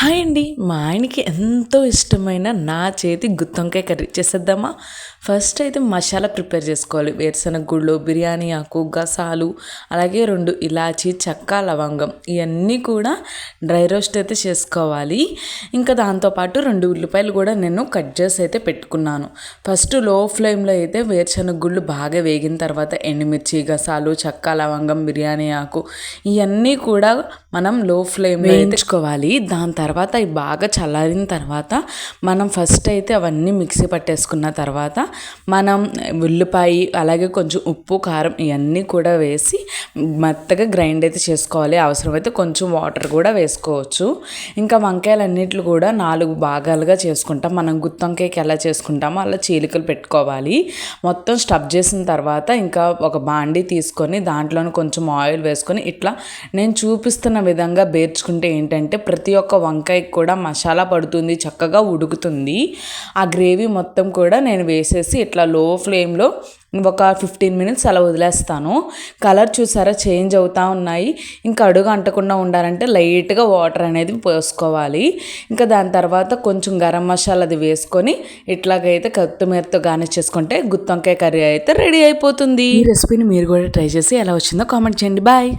Hi అండి. మా ఆయనకి ఎంతో ఇష్టమైన నా చేతి గుత్తొంకాయ కర్రీ చేసేద్దామా? ఫస్ట్ అయితే మసాలా ప్రిపేర్ చేసుకోవాలి. వేరుశనగ గుళ్ళు బిర్యానీ ఆకు గసాలు అలాగే రెండు ఇలాచీ చెక్క లవంగం ఇవన్నీ కూడా డ్రై రోస్ట్ అయితే చేసుకోవాలి. ఇంకా దాంతోపాటు రెండు ఉల్లిపాయలు కూడా నేను కట్ చేసి అయితే పెట్టుకున్నాను. ఫస్ట్లో ఫ్లేమ్లో అయితే వేరుశనగ గుళ్ళు బాగా వేగిన తర్వాత ఎండుమిర్చి గసాలు చెక్క లవంగం బిర్యానీ ఆకు ఇవన్నీ కూడా మనం లో ఫ్లేమ్ వేయించుకోవాలి. దాని తర్వాత అవి బాగా చల్లారిన తర్వాత మనం ఫస్ట్ అయితే అవన్నీ మిక్సీ పట్టేసుకున్న తర్వాత మనం ఉల్లిపాయ అలాగే కొంచెం ఉప్పు కారం ఇవన్నీ కూడా వేసి మెత్తగా గ్రైండ్ అయితే చేసుకోవాలి. అవసరమైతే కొంచెం వాటర్ కూడా వేసుకోవచ్చు. ఇంకా వంకాయలు కూడా నాలుగు భాగాలుగా చేసుకుంటాం. మనం గుత్తొంకాయకి ఎలా చేసుకుంటామో అలా చీలికలు పెట్టుకోవాలి. మొత్తం స్టఫ్ చేసిన తర్వాత ఇంకా ఒక బాండీ తీసుకొని దాంట్లోనే కొంచెం ఆయిల్ వేసుకొని ఇట్లా నేను చూపిస్తున్న విధంగా బేర్చుకుంటే ఏంటంటే ప్రతి ఒక్క వంకాయకి కూడా మసాలా పడుతుంది చక్కగా ఉడుకుతుంది. ఆ గ్రేవీ మొత్తం కూడా నేను వేసేసి ఇట్లా లో ఫ్లేమ్లో ఒక ఫిఫ్టీన్ మినిట్స్ అలా వదిలేస్తాను. కలర్ చూసారా చేంజ్ అవుతూ ఉన్నాయి. ఇంకా అడుగు అంటకుండా ఉండాలంటే లైట్గా వాటర్ అనేది పోసుకోవాలి. ఇంకా దాని తర్వాత కొంచెం గరం మసాలా అది వేసుకొని ఇట్లాగైతే కొత్తిమీరతో గార్నిష్ చేసుకుంటే గుత్తొంకాయ కర్రీ అయితే రెడీ అయిపోతుంది. ఈ రెసిపీని మీరు కూడా ట్రై చేసి ఎలా వచ్చిందో కామెంట్ చేయండి. బాయ్.